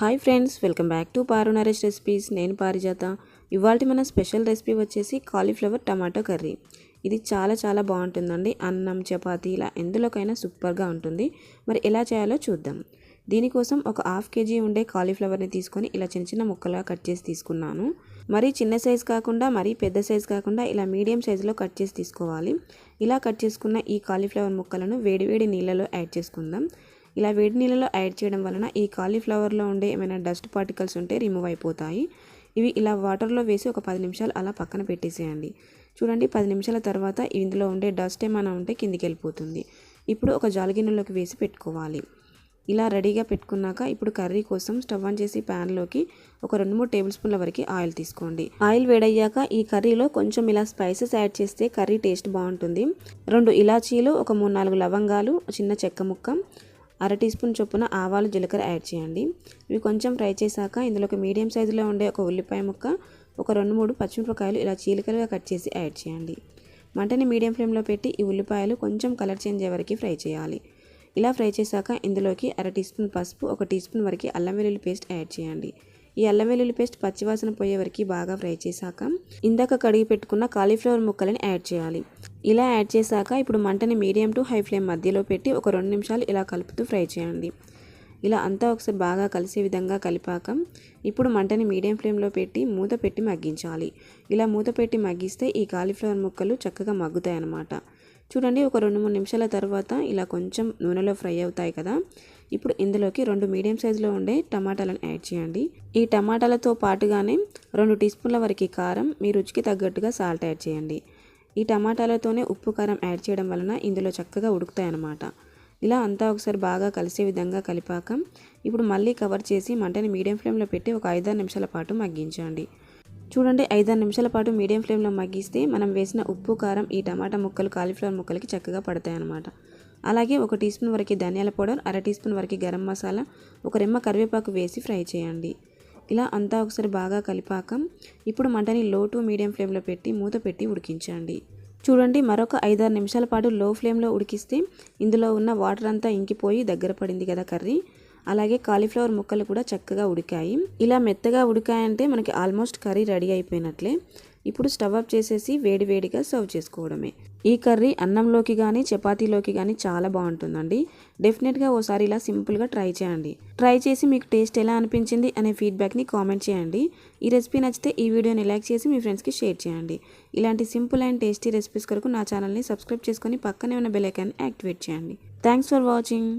Hi friends welcome back to Paru Naresh recipes. నేను పారిజాత. ఇవాళ మన స్పెషల్ రెసిపీ వచ్చేసి కాలీఫ్లవర్ టమాటో కర్రీ. ఇది చాలా చాలా బాగుంటుందండి. అన్నం చపాతీ ఇలా ఎందులోకైనా సూపర్గా ఉంటుంది. మరి ఎలా చేయాలో చూద్దాం. దీనికోసం ఒక హాఫ్ కేజీ ఉండే కాలీఫ్లవర్ని తీసుకొని ఇలా చిన్న చిన్న ముక్కలుగా కట్ చేసి తీసుకున్నాను. మరీ చిన్న సైజ్ కాకుండా మరీ పెద్ద సైజ్ కాకుండా ఇలా మీడియం సైజులో కట్ చేసి తీసుకోవాలి. ఇలా కట్ చేసుకున్న ఈ కాలీఫ్లవర్ ముక్కలను వేడివేడి నీళ్ళలో యాడ్ చేసుకుందాం. ఇలా వేడి నీళ్ళలో యాడ్ చేయడం వలన ఈ కాలీఫ్లవర్లో ఉండే ఏమైనా డస్ట్ పార్టికల్స్ ఉంటే రిమూవ్ అయిపోతాయి. ఇవి ఇలా వాటర్లో వేసి ఒక పది నిమిషాలు అలా పక్కన పెట్టేసేయండి. చూడండి పది నిమిషాల తర్వాత ఇందులో ఉండే డస్ట్ ఏమైనా ఉంటే కిందికి వెళ్ళిపోతుంది. ఇప్పుడు ఒక జాలిగిన్నెలోకి వేసి పెట్టుకోవాలి. ఇలా రెడీగా పెట్టుకున్నాక ఇప్పుడు కర్రీ కోసం స్టవ్ ఆన్ చేసి ప్యాన్లోకి ఒక రెండు మూడు టేబుల్ స్పూన్ల వరకు ఆయిల్ తీసుకోండి. ఆయిల్ వేడయ్యాక ఈ కర్రీలో కొంచెం ఇలా స్పైసెస్ యాడ్ చేస్తే కర్రీ టేస్ట్ బాగుంటుంది. రెండు ఇలాచీలు ఒక మూడు నాలుగు లవంగాలు చిన్న చెక్క ముక్క అర టీ స్పూన్ చొప్పున ఆవాలు జీలకర్ర యాడ్ చేయండి. ఇవి కొంచెం ఫ్రై చేశాక ఇందులోకి మీడియం సైజులో ఉండే ఒక ఉల్లిపాయ ముక్క ఒక రెండు మూడు పచ్చిమిరపకాయలు ఇలా చీలికలుగా కట్ చేసి యాడ్ చేయండి. మంటని మీడియం ఫ్లేమ్లో పెట్టి ఈ ఉల్లిపాయలు కొంచెం కలర్ చేంజ్ అయ్యే వరకు ఫ్రై చేయాలి. ఇలా ఫ్రై చేశాక ఇందులోకి అర టీ స్పూన్ పసుపు ఒక టీ స్పూన్ వరకు అల్లం వెల్లుల్లి పేస్ట్ యాడ్ చేయండి. ఈ అల్లం వెల్లుల్లి పేస్ట్ పచ్చివాసన పోయే వరకు బాగా ఫ్రై చేశాక ఇందాక కడిగి పెట్టుకున్న కాలీఫ్లవర్ ముక్కలని యాడ్ చేయాలి. ఇలా యాడ్ చేశాక ఇప్పుడు మంటని మీడియం టు హై ఫ్లేమ్ మధ్యలో పెట్టి ఒక రెండు నిమిషాలు ఇలా కలుపుతూ ఫ్రై చేయండి. ఇలా అంతా ఒకసారి బాగా కలిసే విధంగా కలిపాక ఇప్పుడు మంటని మీడియం ఫ్లేమ్లో పెట్టి మూత పెట్టి మగ్గించాలి. ఇలా మూత పెట్టి మగ్గిస్తే ఈ కాలీఫ్లవర్ ముక్కలు చక్కగా మగ్గుతాయి అన్నమాట. చూడండి ఒక రెండు మూడు నిమిషాల తర్వాత ఇలా కొంచెం నూనెలో ఫ్రై అవుతాయి కదా. ఇప్పుడు ఇందులోకి రెండు మీడియం సైజులో ఉండే టమాటాలను యాడ్ చేయండి. ఈ టమాటాలతో పాటుగానే రెండు టీ స్పూన్ల వరకు కారం మీ రుచికి తగ్గట్టుగా సాల్ట్ యాడ్ చేయండి. ఈ టమాటాలతోనే ఉప్పు కారం యాడ్ చేయడం వలన ఇందులో చక్కగా ఉడుకుతాయి అన్నమాట ఇలా అంతా ఒకసారి బాగా కలిసే విధంగా కలిపాక ఇప్పుడు మళ్ళీ కవర్ చేసి మంటని మీడియం ఫ్లేమ్లో పెట్టి ఒక ఐదారు నిమిషాల పాటు మగ్గించండి. చూడండి ఐదారు నిమిషాల పాటు మీడియం ఫ్లేమ్లో మగ్గిస్తే మనం వేసిన ఉప్పు కారం ఈ టమాటా ముక్కలు కాలీఫ్లవర్ ముక్కలకి చక్కగా పడతాయి అన్నమాట అలాగే ఒక టీ స్పూన్ వరకు ధనియాల పౌడర్ అర టీ స్పూన్ వరకు గరం మసాలా ఒక రెమ్మ కరివేపాకు వేసి ఫ్రై చేయండి. ఇలా అంతా ఒకసారి బాగా కలిపాక ఇప్పుడు మంటని లో టు మీడియం ఫ్లేమ్లో పెట్టి మూత పెట్టి ఉడికించండి. చూడండి మరొక ఐదారు నిమిషాల పాటు లో ఫ్లేమ్లో ఉడికిస్తే ఇందులో ఉన్న వాటర్ అంతా ఇంకిపోయి దగ్గర పడింది కదా కర్రీ. అలాగే కాలీఫ్లవర్ ముక్కలు కూడా చక్కగా ఉడికాయి. ఇలా మెత్తగా ఉడికాయంటే మనకి ఆల్మోస్ట్ కర్రీ రెడీ అయిపోయినట్లే. ఇప్పుడు స్టవ్ అప్ చేసేసి వేడివేడిగా సర్వ్ చేసుకోవడమే. ఈ కర్రీ అన్నంలోకి కానీ చపాతీలోకి కానీ చాలా బాగుంటుందండి. డెఫినెట్గా ఓసారి ఇలా సింపుల్గా ట్రై చేయండి. ట్రై చేసి మీకు టేస్ట్ ఎలా అనిపించింది అనే ఫీడ్బ్యాక్ని కామెంట్ చేయండి. ఈ రెసిపీ నచ్చితే ఈ వీడియోని లైక్ చేసి మీ ఫ్రెండ్స్కి షేర్ చేయండి. ఇలాంటి సింపుల్ అండ్ టేస్టీ రెసిపీస్ కొరకు నా ఛానల్ని సబ్స్క్రైబ్ చేసుకొని పక్కనే ఉన్న బెల్ ఐకాన్ని యాక్టివేట్ చేయండి. Thanks for watching